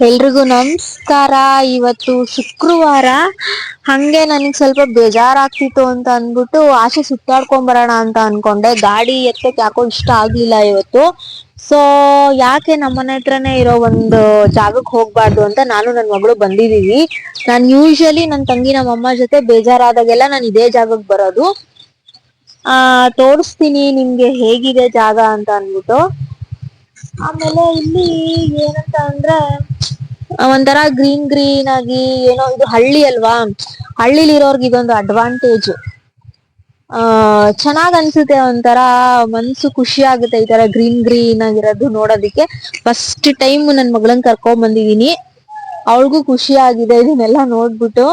ಎಲ್ರಿಗೂ ನಮಸ್ಕಾರ. ಇವತ್ತು ಶುಕ್ರವಾರ. ಹಂಗೆ ನನಗೆ ಸ್ವಲ್ಪ ಬೇಜಾರಾಗ್ತಿತ್ತು ಅಂತ ಅಂದ್ಬಿಟ್ಟು ಆಚೆ ಸುತ್ತಾಡ್ಕೊಂಡ್ ಬರೋಣ ಅಂತ ಅನ್ಕೊಂಡೆ. ಗಾಡಿ ಎತ್ತಕ್ ಯಾಕೋ ಇಷ್ಟ ಆಗ್ಲಿಲ್ಲ ಇವತ್ತು. ಸೊ ಯಾಕೆ ನಮ್ಮನೆ ಹತ್ರನೇ ಇರೋ ಒಂದು ಜಾಗಕ್ಕೆ ಹೋಗ್ಬಾರ್ದು ಅಂತ ನಾನು ನನ್ ಮಗಳು ಬಂದಿದೀವಿ ನಾನ್ ಯೂಶಲಿ ನನ್ ತಂಗಿ ನಮ್ಮ ಅಮ್ಮ ಜೊತೆ ಬೇಜಾರಾದಾಗೆಲ್ಲ ನಾನು ಇದೇ ಜಾಗಕ್ಕೆ ಬರೋದು. ಆ, ತೋರಿಸ್ತೀನಿ ನಿಮ್ಗೆ ಹೇಗಿದೆ ಜಾಗ ಅಂತ ಅಂದ್ಬಿಟ್ಟು. ಆಮೇಲೆ ಇಲ್ಲಿ ಏನಂತ ಅಂದ್ರೆ ಒಂಥರ ಗ್ರೀನ್ ಗ್ರೀನ್ ಆಗಿ ಏನೋ ಇದು ಹಳ್ಳಿ ಅಲ್ವಾ? ಹಳ್ಳಿಲಿ ಇರೋರ್ಗೆ ಇದೊಂದು ಅಡ್ವಾಂಟೇಜ್ ಆ, ಚೆನ್ನಾಗ್ ಅನ್ಸುತ್ತೆ ಒಂಥರ, ಮನ್ಸು ಖುಷಿ ಆಗುತ್ತೆ ಈ ತರ ಗ್ರೀನ್ ಗ್ರೀನ್ ಆಗಿರೋದು ನೋಡೋದಿಕ್ಕೆ. ಫಸ್ಟ್ ಟೈಮ್ ನನ್ ಮಗಳನ್ ಕರ್ಕೊಂಡ್ ಬಂದಿದೀನಿ ಅವಳಿಗೂ ಖುಷಿ ಆಗಿದೆ ಇದನ್ನೆಲ್ಲ ನೋಡ್ಬಿಟ್ಟು.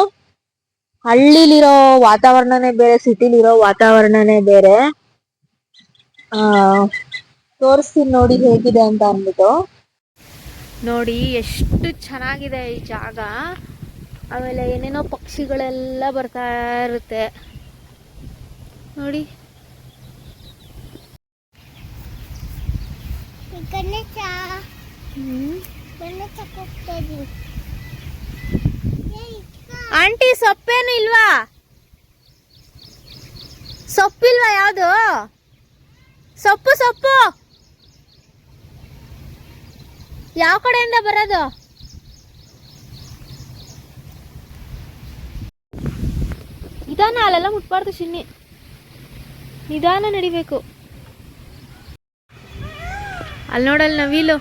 ಹಳ್ಳಿಲಿರೋ ವಾತಾವರಣನೇ ಬೇರೆ, ಸಿಟಿಲಿರೋ ವಾತಾವರಣನೇ ಬೇರೆ. ಆ, ತೋರಿಸ್ತೀನಿ ನೋಡಿ ಹೇಗಿದೆ ಅಂತ ಅಂದ್ಬಿಟ್ಟು. ನೋಡಿ ಎಷ್ಟು ಚೆನ್ನಾಗಿದೆ ಈ ಜಾಗ. ಆಮೇಲೆ ಏನೇನೋ ಪಕ್ಷಿಗಳೆಲ್ಲ ಬರ್ತಾ ಇರುತ್ತೆ. ನೋಡಿ. ಆಂಟಿ ಸೊಪ್ಪೇನು ಇಲ್ವಾ? ಸೊಪ್ಪಿಲ್ವಾ ಯಾವುದು? ಸೊಪ್ಪು ಸೊಪ್ಪು. ಯಾವ ಕಡೆಯಿಂದ ಬರೋದು? ನಿಧಾನ, ಅಲ್ಲೆಲ್ಲ ಮುಟ್ಬಾರ್ದು ಚಿನ್ನಿ ನಿಧಾನ ನಡಿಬೇಕು. ಅಲ್ಲಿ ನೋಡಲ್ಲಿ ನವಿಲು.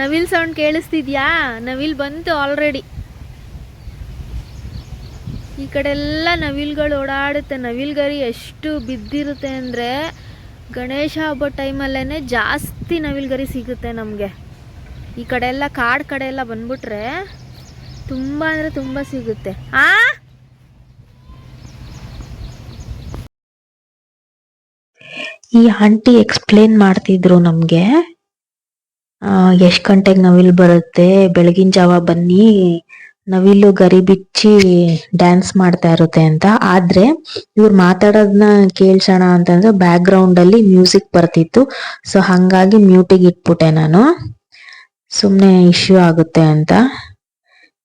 ನವಿಲ್ ಸೌಂಡ್ ಕೇಳಿಸ್ತಿದ್ಯಾ? ನವಿಲ್ ಬಂತು ಆಲ್ರೆಡಿ ಈ ಕಡೆ ಎಲ್ಲ ನವಿಲ್ಗಳು ಓಡಾಡುತ್ತೆ. ನವಿಲ್ ಗರಿ ಎಷ್ಟು ಬಿದ್ದಿರುತ್ತೆ ಅಂದರೆ ಗಣೇಶ ಹಬ್ಬ ಟೈಮಲ್ಲೇ ಜಾಸ್ತಿ ನವಿಲ್ ಗರಿ ಸಿಗುತ್ತೆ ನಮಗೆ. ಈ ಕಡೆ ಎಲ್ಲ ಕಾಡು ಕಡೆ ಎಲ್ಲ ಬಂದ್ಬಿಟ್ರೆ ತುಂಬ ಅಂದರೆ ತುಂಬ ಸಿಗುತ್ತೆ. ಆ? ಈ ಆಂಟಿ ಎಕ್ಸ್ಪ್ಲೇನ್ ಮಾಡ್ತಿದ್ರು ನಮ್ಗೆ ಎಷ್ಟು ಗಂಟೆಗೆ ನವಿಲ್ ಬರುತ್ತೆ, ಬೆಳಗಿನ ಜಾವ ಬನ್ನಿ, ನವಿಲು ಗರಿ ಬಿಚ್ಚಿ ಡ್ಯಾನ್ಸ್ ಮಾಡ್ತಾ ಇರುತ್ತೆ ಅಂತ. ಆದ್ರೆ ಇವ್ರು ಮಾತಾಡೋದನ್ನ ಕೇಳ್ಸೋಣ ಅಂತಂದ್ರೆ ಬ್ಯಾಕ್ ಅಲ್ಲಿ ಮ್ಯೂಸಿಕ್ ಬರ್ತಿತ್ತು. ಸೊ ಹಂಗಾಗಿ ಮ್ಯೂಟಿಗೆ ಇಟ್ಬಿಟ್ಟೆ ನಾನು. ಸುಮ್ನೆ ಇಶ್ಯೂ ಆಗುತ್ತೆ ಅಂತ.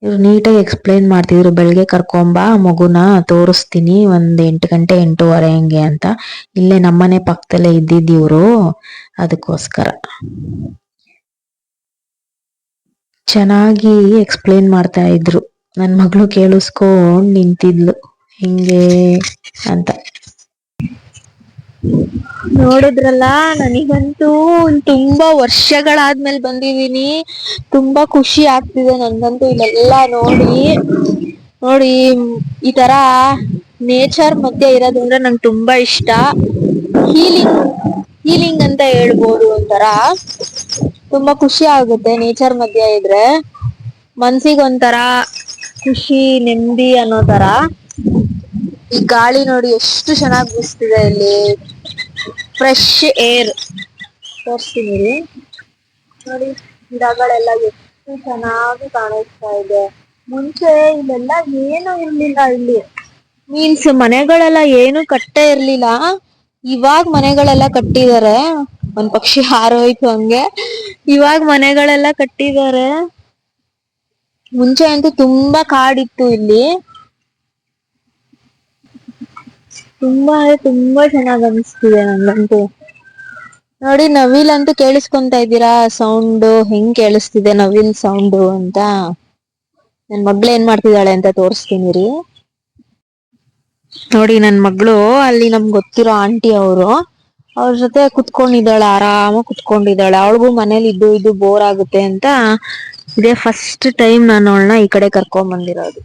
ಇವ್ರು ನೀಟಾಗಿ ಎಕ್ಸ್ಪ್ಲೇನ್ ಮಾಡ್ತಿದ್ರು ಬೆಳಗ್ಗೆ ಕರ್ಕೊಂಬಾ, ಮಗುನ ತೋರಿಸ್ತೀನಿ, ಒಂದು ಎಂಟು ಗಂಟೆ ಎಂಟೂವರೆ ಹಂಗೆ ಅಂತ. ಇಲ್ಲೇ ನಮ್ಮನೆ ಪಕ್ಕದಲ್ಲೇ ಇದ್ದಿದ್ದು ಇವರು, ಅದಕ್ಕೋಸ್ಕರ. ಚೆನ್ನಾಗಿ ಎಕ್ಸ್ಪ್ಲೇನ್ ಮಾಡ್ತಾ ಇದ್ರು. ನನ್ನ ಮಗಳು ಕೇಳಿಸ್ಕೊಂಡು ನಿಂತಿದ್ಲು. ಹಿಂಗೆ ಅಂತ. ನೋಡಿದ್ರಲ್ಲ, ನನಗಂತೂ ತುಂಬಾ ವರ್ಷಗಳಾದ್ಮೇಲೆ ಬಂದಿದೀನಿ ತುಂಬಾ ಖುಷಿ ಆಗ್ತಿದೆ ನನ್ಗಂತೂ ಇಲ್ಲೆಲ್ಲ ನೋಡಿ. ನೋಡಿ, ಈ ತರ ನೇಚರ್ ಮಧ್ಯೆ ಇರೋದು ಅಂದ್ರೆ ನಂಗೆ ತುಂಬಾ ಇಷ್ಟ. ಹೀಲಿಂಗ್ ಹೀಲಿಂಗ್ ಅಂತ ಹೇಳ್ಬೋದು ಒಂಥರ. ತುಂಬಾ ಖುಷಿ ಆಗುತ್ತೆ ನೇಚರ್ ಮಧ್ಯೆ ಇದ್ರೆ. ಮನ್ಸಿಗೆ ಒಂಥರ ಖುಷಿ, ನೆಮ್ಮದಿ ಅನ್ನೋ ತರ. ಈ ಗಾಳಿ ನೋಡಿ ಎಷ್ಟು ಚೆನ್ನಾಗಿ ಬೀಸ್ತಿದೆ ಇಲ್ಲಿ ಫ್ರೆಶ್ ಏರ್ ತೋರಿಸ್ತೀನಿ. ನೋಡಿ ಗಿಡಗಳೆಲ್ಲ ಎಷ್ಟು ಚೆನ್ನಾಗಿ ಕಾಣಿಸ್ತಾ ಇದೆ. ಮುಂಚೆ ಇಲ್ಲೆಲ್ಲ ಏನು ಇರ್ಲಿಲ್ಲ ಇಲ್ಲಿ. ಮೀನ್ಸ್ ಮನೆಗಳೆಲ್ಲ ಏನು ಕಟ್ಟೆ ಇರ್ಲಿಲ್ಲ. ಇವಾಗ ಮನೆಗಳೆಲ್ಲ ಕಟ್ಟಿದ್ದಾರೆ ಒಂದ್ ಪಕ್ಷಿ ಹಾರೋಯ್ತು ಹಂಗೆ. ಇವಾಗ ಮನೆಗಳೆಲ್ಲ ಕಟ್ಟಿದ್ದಾರೆ ಮುಂಚೆ ಅಂತೂ ತುಂಬಾ ಕಾಡಿತ್ತು ಇಲ್ಲಿ. ತುಂಬಾ ಅಂದ್ರೆ ತುಂಬಾ ಚೆನ್ನಾಗ್ ಅನಿಸ್ತಿದೆ ನಂಗಂತೂ. ನೋಡಿ ನವಿಲ್ ಅಂತೂ ಕೇಳಿಸ್ಕೊಂತ ಇದ್ದೀರಾ? ಸೌಂಡ್ ಹೆಂಗ್ ಕೇಳಿಸ್ತಿದೆ ನವಿಲ್ ಸೌಂಡ್ ಅಂತ? ನನ್ ಮಗ್ಳು ಏನ್ ಮಾಡ್ತಿದ್ದಾಳೆ ಅಂತ ತೋರಿಸ್ತೀನಿ ರೀ. ನೋಡಿ ನನ್ ಮಗಳು, ಅಲ್ಲಿ ನಮ್ಗ್ ಗೊತ್ತಿರೋ ಆಂಟಿ ಅವರು, ಅವ್ರ ಜೊತೆ ಕುತ್ಕೊಂಡಿದ್ದಾಳೆ ಆರಾಮ ಕುತ್ಕೊಂಡಿದ್ದಾಳೆ. ಅವಳಿಗೂ ಮನೇಲಿ ಇದ್ದು ಇದು ಬೋರ್ ಆಗುತ್ತೆ ಅಂತ, ಇದೇ ಫಸ್ಟ್ ಟೈಮ್ ನಾನು ಅವಳನ್ನ ಈ ಕಡೆ ಕರ್ಕೊಂಡ್ ಬಂದಿರೋದು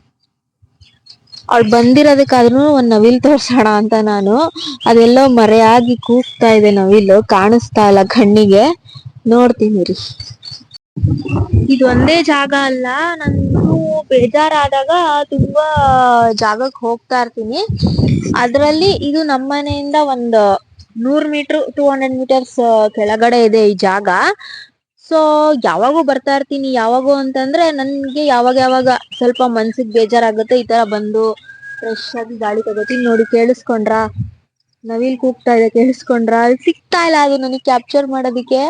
ಅವಳು ಬಂದಿರೋದಕ್ಕಾದ್ರೂ ಒಂದ್ ನವಿಲ್ ತೋರ್ಸೋಣ ಅಂತ ನಾನು. ಅದೆಲ್ಲೋ ಮರೆಯಾಗಿ ಕೂಗ್ತಾ ಇದೆ ನವಿಲು, ಕಾಣಿಸ್ತಾ ಇಲ್ಲ ಕಣ್ಣಿಗೆ. ನೋಡ್ತೀನಿ ರೀ ಇದೊಂದೇ ಜಾಗ ಅಲ್ಲ ನಾನು ಬೇಜಾರಾದಾಗ ತುಂಬಾ ಜಾಗಕ್ಕೆ ಹೋಗ್ತಾ ಇರ್ತೀನಿ. ಅದ್ರಲ್ಲಿ ಇದು ನಮ್ಮನೆಯಿಂದ ಒಂದು ನೂರ್ ಮೀಟರ್ ಟೂ ಹಂಡ್ರೆಡ್ ಮೀಟರ್ಸ್ ಕೆಳಗಡೆ ಇದೆ ಈ ಜಾಗ. ಸೊ ಯಾವಾಗೂ ಬರ್ತಾ ಇರ್ತೀನಿ, ಯಾವಾಗೂ ಅಂತಂದ್ರೆ ನನ್ಗೆ ಯಾವಾಗ ಯಾವಾಗ ಸ್ವಲ್ಪ ಮನ್ಸಿಗೆ ಬೇಜಾರಾಗುತ್ತೆ, ಈ ತರ ಬಂದು ಫ್ರೆಶ್ ಆಗಿ ಗಾಳಿ ತಗೋತೀನಿ ನೋಡಿ, ಕೇಳಿಸ್ಕೊಂಡ್ರಾ? ನವಿಲ್ ಕೂಗ್ತಾ ಇದೆ, ಕೇಳಿಸ್ಕೊಂಡ್ರ? ಸಿಗ್ತಾ ಇಲ್ಲ ಅದು ನನಗೆ ಕ್ಯಾಪ್ಚರ್ ಮಾಡೋದಿಕ್ಕೆ.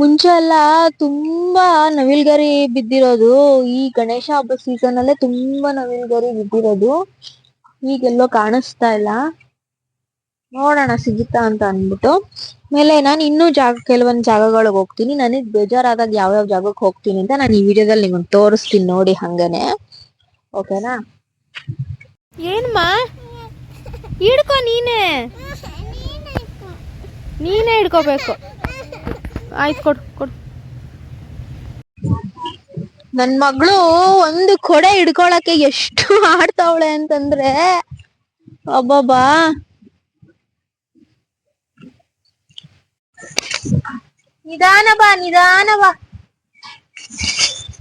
ಮುಂಚೆ ಎಲ್ಲ ತುಂಬಾ ನವಿಲ್ಗರಿ ಬಿದ್ದಿರೋದು. ಈ ಗಣೇಶ ಹಬ್ಬ ಸೀಸನ್ ಅಲ್ಲೇ ತುಂಬಾ ನವಿಲ್ಗರಿ ಬಿದ್ದಿರೋದು. ಈಗೆಲ್ಲೋ ಕಾಣಿಸ್ತಾ ಇಲ್ಲ. ನೋಡೋಣ, ಸಿಗುತ್ತಾ ಅಂತ ಅನ್ಬಿಟ್ಟು ಆಮೇಲೆ ನಾನು ಇನ್ನೂ ಜಾಗ ಕೆಲವೊಂದ್ ಜಾಗಗಳಿಗೆ ಹೋಗ್ತೀನಿ. ನನಗ್ ಬೇಜಾರಾದಾಗ ಯಾವ ಯಾವ ಜಾಗಕ್ಕೆ ಹೋಗ್ತೀನಿ ಅಂತ ನಾನು ಈ ವಿಡಿಯೋದಲ್ಲಿ ನಿಮ್ಗೆ ತೋರಿಸ್ತೀನಿ ನೋಡಿ ಹಂಗೇನೆ. ಓಕೆನಾ ಏನ್ಮ? ಹಿಡ್ಕೊ ನೀನೇ. ನೀನೇ ಹಿಡ್ಕೋಬೇಕು. ಆಯ್ತು ಕೊಡು ಕೊಡು. ನನ್ ಮಗಳು ಒಂದು ಕೊಡೆ ಹಿಡ್ಕೊಳಕ್ಕೆ ಎಷ್ಟು ಆಡ್ತಾವಳೆ ಅಂತಂದ್ರೆ ಅಬ್ಬಬ್ಬಾ. ನಿಧಾನ ಬಾ ನಿಧಾನ ಬಾ.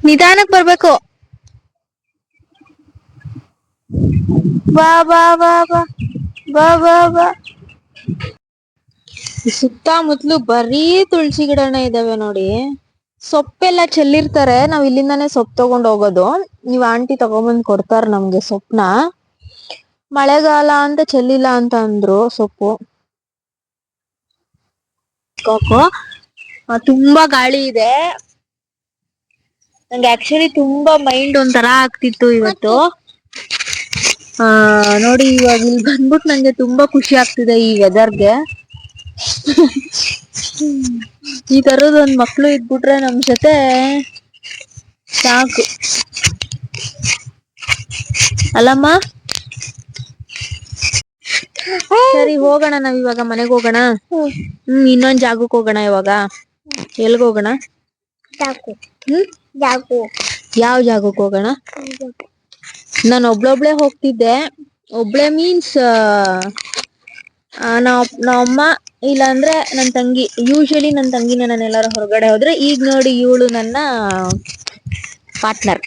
ನಿಧಾನಕ್ ಬರ್ಬೇಕು. ಬಾ ಬಾ ಬಾ ಬಾ. ಬಾ ಬಾ ಬಾ. ಸುತ್ತಮುತ್ತಲು ಬರೀ ತುಳಸಿ ಗಿಡನ ಇದಾವೆ ನೋಡಿ. ಸೊಪ್ಪೆಲ್ಲ ಚೆಲ್ಲಿರ್ತಾರೆ. ನಾವ್ ಇಲ್ಲಿಂದಾನೆ ಸೊಪ್ಪು ತಗೊಂಡ್ ಹೋಗೋದು. ನೀವ್ ಆಂಟಿ ತಗೊಂಬಂದ್ ಕೊಡ್ತಾರ ನಮ್ಗೆ ಸೊಪ್ಪನ ಮಳೆಗಾಲ ಅಂತ ಚೆಲ್ಲಿಲ್ಲ ಅಂತ ಅಂದ್ರು ಸೊಪ್ಪು. ಕಾಕು ತುಂಬಾ ಗಾಳಿ ಇದೆ. ನಂಗೆ ಆಕ್ಚುಲಿ ತುಂಬಾ ಮೈಂಡ್ ಒಂಥರ ಆಗ್ತಿತ್ತು ಇವತ್ತು. ಆ, ನೋಡಿ ಇವಾಗ ಇಲ್ಲಿ ಬಂದ್ಬಿಟ್ಟು ನಂಗೆ ತುಂಬಾ ಖುಷಿ ಆಗ್ತಿದೆ ಈ ವೆದರ್ಗೆ ಈ ತರದ್ ಒಂದ್ ಮಕ್ಳು ಇದ್ಬಿಟ್ರೆ ನಮ್ ಜೊತೆ ಸಾಕು. ಅಲ್ಲಮ್ಮ? ಸರಿ ಹೋಗೋಣ ನಾವ್ ಇವಾಗ ಮನೆಗ್ ಹೋಗೋಣ? ಹ್ಮ್. ಇನ್ನೊಂದ್ ಜಾಗಕ್ ಹೋಗೋಣ ಇವಾಗ? ಎಲ್ಗ್ ಹೋಗೋಣ? ಹ್ಮ್? ಯಾವ ಜಾಗಕ್ಕೆ ಹೋಗೋಣ? ನಾನು ಒಬ್ಳೊಬ್ಳೆ ಹೋಗ್ತಿದ್ದೆ. ಒಬ್ಳೆ ಮೀನ್ಸ್ ನಾವ್ ನಮ್ಮಮ್ಮ ಇಲ್ಲಾಂದ್ರೆ ನನ್ ತಂಗಿ ಯೂಶಲಿ ನನ್ ತಂಗಿನ ನಾನು ಎಲ್ಲಾರು ಹೊರಗಡೆ ಹೋದ್ರೆ ಈಗ ನೋಡಿ ಇವಳು ನನ್ನ ಪಾರ್ಟ್ನರ್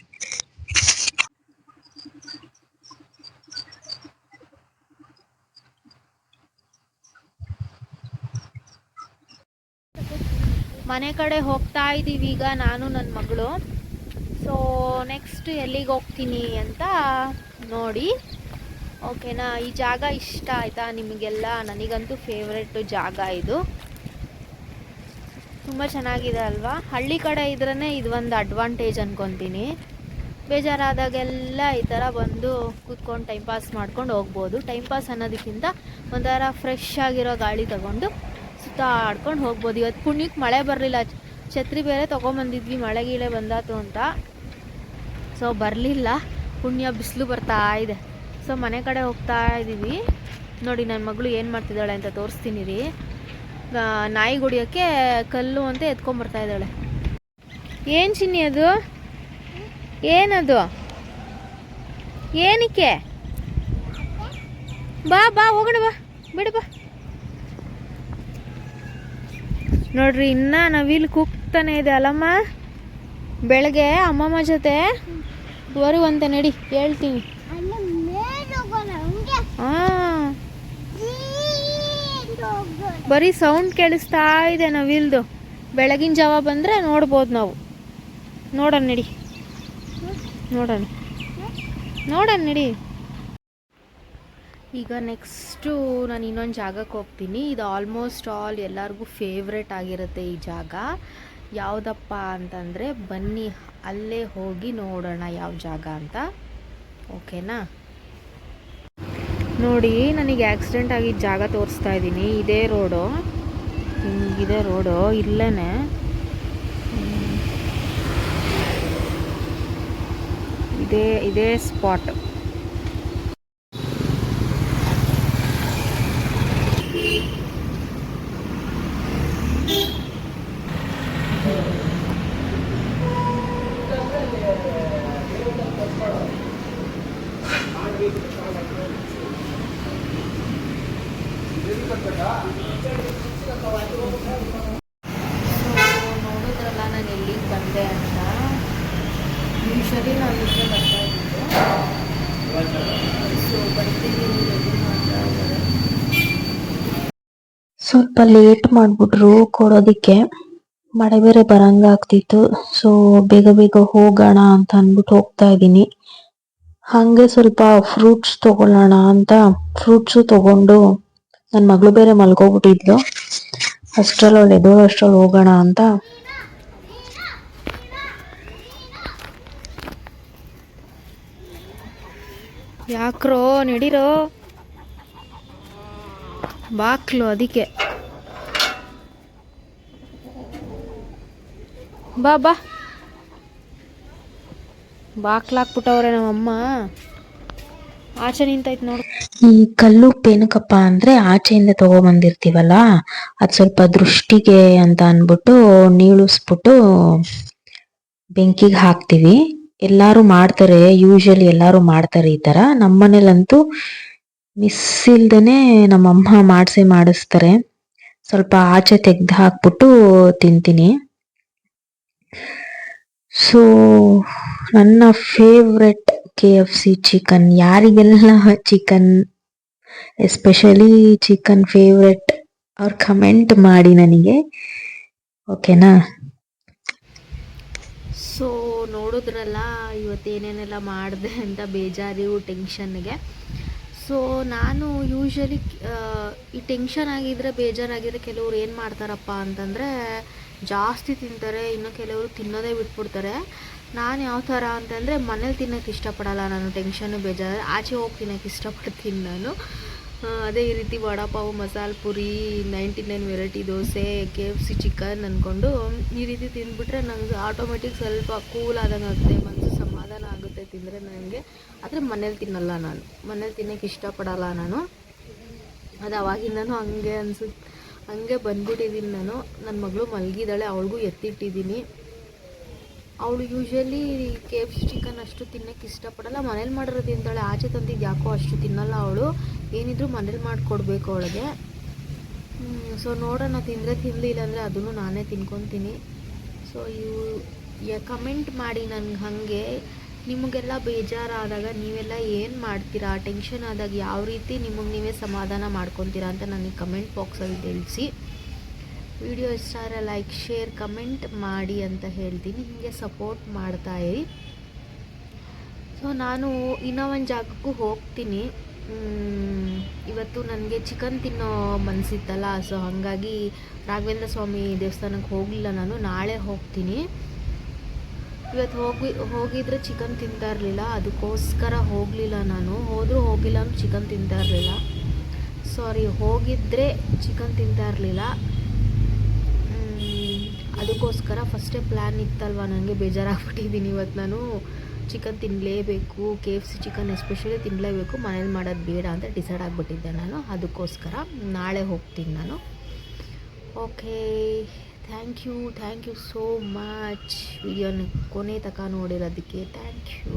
ಮನೆ ಕಡೆ ಹೋಗ್ತಾ ಇದ್ದೀವಿ ಈಗ ನಾನು ನನ್ನ ಮಗಳು. ಸೊ ನೆಕ್ಸ್ಟ್ ಎಲ್ಲಿಗೆ ಹೋಗ್ತೀನಿ ಅಂತ ನೋಡಿ. ಓಕೆನಾ ಈ ಜಾಗ ಇಷ್ಟ ಆಯಿತಾ ನಿಮಗೆಲ್ಲ? ನನಗಂತೂ ಫೇವ್ರೆಟ್ ಜಾಗ ಇದು. ತುಂಬ ಚೆನ್ನಾಗಿದೆ ಅಲ್ವಾ? ಹಳ್ಳಿ ಕಡೆ ಇದ್ರೇ ಇದು ಒಂದು ಅಡ್ವಾಂಟೇಜ್ ಅನ್ಕೊತೀನಿ. ಬೇಜಾರಾದಾಗೆಲ್ಲ ಈ ಥರ ಬಂದು ಕೂತ್ಕೊಂಡು ಟೈಮ್ ಪಾಸ್ ಮಾಡ್ಕೊಂಡು ಹೋಗ್ಬೋದು. ಟೈಮ್ ಪಾಸ್ ಅನ್ನೋದಕ್ಕಿಂತ ಒಂಥರ ಫ್ರೆಶ್ ಆಗಿರೋ ಗಾಳಿ ತಗೊಂಡು ಸುತ್ತಾಡ್ಕೊಂಡು ಹೋಗ್ಬೋದು. ಇವತ್ತು ಪುಣ್ಯಕ್ಕೆ ಮಳೆ ಬರಲಿಲ್ಲ. ಛತ್ರಿ ಬೇರೆ ತೊಗೊಂಬಂದಿದ್ವಿ, ಮಳೆ ಗೀಳೆ ಬಂದಾತು ಅಂತ. ಸೊ ಬರಲಿಲ್ಲ. ಪುಣ್ಯ ಬಿಸಿಲು ಬರ್ತಾ ಇದೆ. ಸೊ ಮನೆ ಕಡೆ ಹೋಗ್ತಾ ಇದ್ದೀವಿ ನೋಡಿ ನನ್ನ ಮಗಳು ಏನು ಮಾಡ್ತಿದ್ದಾಳೆ ಅಂತ ತೋರಿಸ್ತೀನಿ ರೀ. ನಾಯಿ ಗುಡಿಯೋಕ್ಕೆ ಕಲ್ಲು ಅಂತ ಎತ್ಕೊಂಬರ್ತಾ ಇದ್ದಾಳೆ. ಏನು ಚಿನ್ನಿ ಅದು? ಏನದು? ಏನಕ್ಕೆ? ಬಾ ಬಾ, ಹೋಗಣ, ಬಾ. ಬಿಡು, ಬಾ. ನೋಡ್ರಿ, ಇನ್ನ ನವಿಲು ಕೂಗ್ತಾನೆ ಇದೆ ಅಲ್ಲಮ್ಮ ಬೆಳಗ್ಗೆ ಅಮ್ಮಮ್ಮ ಜೊತೆ? ಬರುವಂತೆ ನಡಿ, ಹೇಳ್ತೀನಿ. ಬರೀ ಸೌಂಡ್ ಕೇಳಿಸ್ತಾ ಇದೆ ನವಿಲ್ದು. ಬೆಳಗಿನ ಜಾವ ಬಂದ್ರೆ ನೋಡ್ಬೋದು ನಾವು. ನೋಡೋಣ, ನಡಿ. ನೋಡೋಣ. ನೋಡೋಣ, ನಡಿ. ಈಗ ನೆಕ್ಸ್ಟು ನಾನು ಇನ್ನೊಂದು ಜಾಗಕ್ಕೆ ಹೋಗ್ತೀನಿ. ಇದು ಆಲ್ಮೋಸ್ಟ್ ಆಲ್ ಎಲ್ಲರಿಗೂ ಫೇವ್ರೆಟ್ ಆಗಿರುತ್ತೆ ಈ ಜಾಗ. ಯಾವುದಪ್ಪ ಅಂತಂದರೆ ಬನ್ನಿ, ಅಲ್ಲೇ ಹೋಗಿ ನೋಡೋಣ ಯಾವ ಜಾಗ ಅಂತ. ಓಕೆನಾ ನೋಡಿ, ನನಗೆ ಆಕ್ಸಿಡೆಂಟ್ ಆಗಿದ್ದ ಜಾಗ ತೋರಿಸ್ತಾ ಇದ್ದೀನಿ. ಇದೇ ರೋಡು ಹಿಂಗಿದೆ ರೋಡು ಇಲ್ಲೇ ಇದೇ ಇದೇ ಸ್ಪಾಟ್ ನಾನು ಅಂತ ನಾನು ಬರ್ತಾ ಸ್ವಲ್ಪ ಲೇಟ್ ಮಾಡ್ಬಿಟ್ರು ಕೊಡೋದಿಕ್ಕೆ. ಮಳೆ ಬೇರೆ ಬರಂಗ ಆಗ್ತಿತ್ತು. ಸೊ ಬೇಗ ಬೇಗ ಹೋಗೋಣ ಅಂತ ಅಂದ್ಬಿಟ್ಟು ಹೋಗ್ತಾ ಇದ್ದೀನಿ. ಹಂಗೆ ಸ್ವಲ್ಪ ಫ್ರೂಟ್ಸ್ ತಗೊಳ್ಳೋಣ ಅಂತ ಫ್ರೂಟ್ಸು ತಗೊಂಡು ನನ್ನ ಮಗಳು ಬೇರೆ ಮಲ್ಕೋಬಿಟ್ಟಿದ್ಲು. ಅಷ್ಟ್ರಲ್ಲಿ ಅವಳು ಎದುರು ಅಷ್ಟ್ರಲ್ಲಿ ಹೋಗೋಣ ಅಂತ. ಯಾಕ್ರೋ, ನಡೀರೋ? ಬಾಕ್ಲು ಅದಕ್ಕೆ. ಬಾ ಬಾ. ಬಾಕ್ಲಾಕ್ಬಿಟ್ಟವ್ರೆ ನಮ್ಮಮ್ಮ. ಆಚೆ ನಿಂತೈತೆ ನೋಡು. ಈ ಕಲ್ಲು ಏನಕ್ಕಪ್ಪ ಅಂದ್ರೆ ಆಚೆಯಿಂದ ತಗೊಬಂದಿರ್ತೀವಲ್ಲ, ಅದ್ ಸ್ವಲ್ಪ ದೃಷ್ಟಿಗೆ ಅಂತ ಅನ್ಬಿಟ್ಟು ನೀಳಿಸ್ಬಿಟ್ಟು ಬೆಂಕಿಗೆ ಹಾಕ್ತಿವಿ. ಎಲ್ಲಾರು ಮಾಡ್ತಾರೆ ಯೂಶಲಿ ಎಲ್ಲಾರು ಮಾಡ್ತಾರೆ ಈ ತರ. ನಮ್ಮನೇಲಂತೂ ಮಿಸ್ ಇಲ್ದೇನೆ ನಮ್ಮಮ್ಮ ಮಾಡಿಸಿ ಮಾಡಿಸ್ತಾರೆ. ಸ್ವಲ್ಪ ಆಚೆ ತೆಗ್ದು ಹಾಕ್ಬಿಟ್ಟು ತಿಂತೀನಿ. ಸೊ ನನ್ನ favourite K F C chicken ಯಾರಿಗೆಲ್ಲ ಚಿಕನ್ ಎಸ್ಪೆಷಲಿ ಚಿಕನ್ ಫೇವ್ರೆಟ್ ಅವ್ರು ಕಮೆಂಟ್ ಮಾಡಿ ನನಗೆ. ಓಕೆನಾ ಸೊ ನೋಡಿದ್ರಲ್ಲ, ಇವತ್ತು ಏನೇನೆಲ್ಲ ಮಾಡಿದೆ ಅಂತ ಬೇಜಾರು ಟೆನ್ಷನ್ಗೆ ಸೊ ನಾನು ಯೂಶ್ವಲಿ ಈ ಟೆನ್ಷನ್ ಆಗಿದ್ರೆ, ಬೇಜಾರಾಗಿದ್ರೆ ಕೆಲವ್ರು ಏನು ಮಾಡ್ತಾರಪ್ಪ ಅಂತಂದರೆ, ಜಾಸ್ತಿ ತಿಂತಾರೆ, ಇನ್ನು ಕೆಲವರು ತಿನ್ನೋದೇ ಬಿಟ್ಬಿಡ್ತಾರೆ. ನಾನು ಯಾವ ಥರ ಅಂತಂದರೆ ಮನೇಲಿ ತಿನ್ನೋಕ್ಕೆ ಇಷ್ಟಪಡಲ್ಲ ನಾನು ಟೆನ್ಷನ್ನು ಬೇಜಾರು. ಆಚೆ ಹೋಗಿ ತಿನ್ನೋಕ್ಕೆ ಇಷ್ಟಪಡ್ತೀನಿ ನಾನು. ಅದೇ ಈ ರೀತಿ vada pav, masala puri ninety nine variety dosa, K F C chicken ಅಂದ್ಕೊಂಡು ಈ ರೀತಿ ತಿಂದ್ಬಿಟ್ರೆ ನನಗೆ ಆಟೋಮೆಟಿಕ್ ಸ್ವಲ್ಪ ಕೂಲ್ ಆದಂಗೆ ಆಗುತ್ತೆ ಮನಸ್ಸು ಸಮಾಧಾನ ಆಗುತ್ತೆ ತಿಂದರೆ ನನಗೆ ಆದರೆ ಮನೇಲಿ ತಿನ್ನಲ್ಲ ನಾನು. ಮನೇಲಿ ತಿನ್ನೋಕ್ಕೆ ಇಷ್ಟಪಡಲ್ಲ ನಾನು. ಅದು ಅವಾಗಿಂದನೂ ಹಂಗೆ ಅನ್ಸುತ್ತೆ ಹಂಗೆ ಬಂದ್ಬಿಟ್ಟಿದ್ದೀನಿ ನಾನು. ನನ್ನ ಮಗಳು ಮಲಗಿದ್ದಾಳೆ, ಅವಳಿಗೂ ಎತ್ತಿಟ್ಟಿದ್ದೀನಿ ಅವಳು usually K F C chicken ಅಷ್ಟು ತಿನ್ನೋಕ್ಕೆ ಇಷ್ಟಪಡಲ್ಲ. ಮನೇಲಿ ಮಾಡಿರೋದು ತಿಂತಾಳೆ. ಆಚೆ ತಂದಿದ್ದು ಯಾಕೋ ಅಷ್ಟು ತಿನ್ನಲ್ಲ ಅವಳು. ಏನಿದ್ರು ಮನೇಲಿ ಮಾಡಿಕೊಡ್ಬೇಕು ಅವಳಿಗೆ. ಸೊ ನೋಡೋಣ. ತಿಂದರೆ ತಿನ್ನಲಿಲ್ಲ ಅಂದರೆ ಅದನ್ನು ನಾನೇ ತಿನ್ಕೊತೀನಿ. ಸೊ ಇವು ಕಮೆಂಟ್ ಮಾಡಿ ನನಗೆ ಹಾಗೆ. ನಿಮಗೆಲ್ಲ ಬೇಜಾರಾದಾಗ ನೀವೆಲ್ಲ ಏನು ಮಾಡ್ತೀರಾ? ಟೆನ್ಷನ್ ಆದಾಗ ಯಾವ ರೀತಿ ನಿಮಗೆ ನೀವೇ ಸಮಾಧಾನ ಮಾಡ್ಕೊತೀರಾ ಅಂತ ನನಗೆ ಕಮೆಂಟ್ ಬಾಕ್ಸಲ್ಲಿ ತಿಳಿಸಿ. ವಿಡಿಯೋ ಇಷ್ಟ ಆದರೆ ಲೈಕ್ ಶೇರ್ ಕಮೆಂಟ್ ಮಾಡಿ ಅಂತ ಹೇಳ್ತೀನಿ. ಹೀಗೆ ಸಪೋರ್ಟ್ ಮಾಡ್ತಾ ಇರಿ. ಸೊ ನಾನು ಇನ್ನೂ ಒಂದು ಜಾಗಕ್ಕೂ ಹೋಗ್ತೀನಿ. ಇವತ್ತು ನನಗೆ ಚಿಕನ್ ತಿನ್ನೋ ಮನಸ್ಸಿತ್ತಲ್ಲ ಸೊ ಹಾಗಾಗಿ ರಾಘವೇಂದ್ರ ಸ್ವಾಮಿ ದೇವಸ್ಥಾನಕ್ಕೆ ಹೋಗಲಿಲ್ಲ ನಾನು. ನಾಳೆ ಹೋಗ್ತೀನಿ. ಇವತ್ತು ಹೋಗಿ, ಹೋಗಿದ್ರೆ ಚಿಕನ್ ತಿಂತಾ ಇರಲಿಲ್ಲ. ಅದಕ್ಕೋಸ್ಕರ ಹೋಗಲಿಲ್ಲ ನಾನು. ಹೋದರೂ ಹೋಗಿಲ್ಲ ಚಿಕನ್ ತಿಂತಾ ಇರಲಿಲ್ಲ. ಸಾರಿ ಹೋಗಿದ್ದರೆ ಚಿಕನ್ ತಿಂತಾ ಇರಲಿಲ್ಲ. ಅದಕ್ಕೋಸ್ಕರ ಫಸ್ಟೇ ಪ್ಲ್ಯಾನ್ ಇತ್ತಲ್ವ? ನನಗೆ ಬೇಜಾರಾಗ್ಬಿಟ್ಟಿದ್ದೀನಿ ಇವತ್ತು ನಾನು. Chicken ತಿನ್ನಲೇಬೇಕು K F C chicken especially ತಿನ್ನಲೇಬೇಕು ಮನೇಲಿ ಮಾಡೋದು ಬೇಡ ಅಂತ ಡಿಸೈಡ್ ಆಗಿಬಿಟ್ಟಿದ್ದೆ ನಾನು. ಅದಕ್ಕೋಸ್ಕರ ನಾಳೆ ಹೋಗ್ತೀನಿ ನಾನು. Okay thank you thank you so much ವಿಡಿಯೋನ ಕೊನೆ ತಕ ನೋಡಿರೋದಕ್ಕೆ ಥ್ಯಾಂಕ್ ಯು